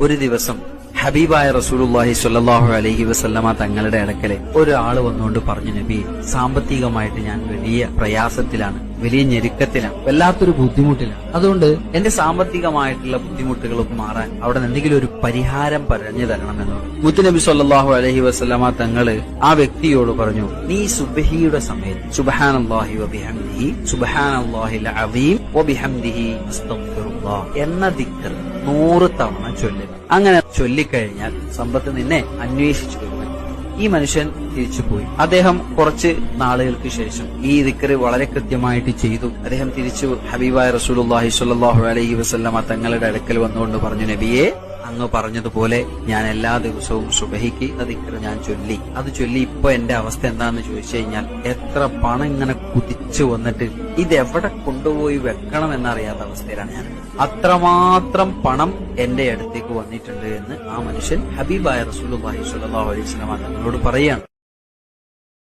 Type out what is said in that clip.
ഒരു ദിവസം ഹബീബായ റസൂലുള്ളാഹി സ്വല്ലല്ലാഹു അലൈഹി വസല്ലമ തങ്ങളുടെ അടുക്കലെ ഒരാൾ വന്നുകൊണ്ട് പറഞ്ഞു നബി സാമ്പത്തികമായിട്ട് ഞാൻ വലിയ പ്രയാസത്തിലാണ് വലിയ ഞെരുക്കത്തിലാണ് വല്ലാത്തൊരു ബുദ്ധിമുട്ടിലാണ്. അതുകൊണ്ട് എന്റെ സാമ്പത്തികമായിട്ടുള്ള ബുദ്ധിമുട്ടുകളൊക്കെ മാറാൻ അവിടെ എന്തെങ്കിലും ഒരു പരിഹാരം പറഞ്ഞു തരണമെന്ന് മുത്തുനബി സ്വല്ലല്ലാഹു അലൈഹി വസല്ലമ തങ്ങൾ ആ വ്യക്തിയോട് പറഞ്ഞു നീ സുബഹിയുടെ സമയത്ത് സുബ്ഹാനല്ലാഹി വബിഹംദിഹി എന്ന ദിക്ർ നൂറ് തവണ ചൊല്ലുക അങ്ങനെ ചൊല്ലിക്കഴിഞ്ഞാൽ സമ്പത്ത് നിന്നെ അന്വേഷിച്ചു ഈ മനുഷ്യൻ തിരിച്ചുപോയി അദ്ദേഹം കുറച്ച് നാളുകൾക്ക് ശേഷം ഈ ദിക്കറ് വളരെ കൃത്യമായിട്ട് ചെയ്തു. അദ്ദേഹം തിരിച്ചു ഹബീബായ റസൂൽ അലൈഹി വസ്ലമ തങ്ങളുടെ അടുക്കൽ വന്നുകൊണ്ട് പറഞ്ഞു നബിയെ അങ്ങ് പറഞ്ഞതുപോലെ ഞാൻ എല്ലാ ദിവസവും സുബഹിക്ക് ദിക്കറ് ഞാൻ ചൊല്ലി. അത് ചൊല്ലി ഇപ്പൊ എന്റെ അവസ്ഥ എന്താന്ന് ചോദിച്ചു കഴിഞ്ഞാൽ എത്ര പണം ഇങ്ങനെ കുതിച്ചു വന്നിട്ട് ഇത് എവിടെ കൊണ്ടുപോയി വെക്കണം എന്നറിയാത്ത അവസ്ഥയിലാണ് ഞാൻ. അത്രമാത്രം പണം എന്റെ അടുത്തേക്ക് വന്നിട്ടുണ്ട് എന്ന് ആ മനുഷ്യൻ ഹബീബായ റസൂലുള്ളാഹി സ്വല്ലല്ലാഹു അലൈഹി സ്വലാം തങ്ങളോട് പറയാണ്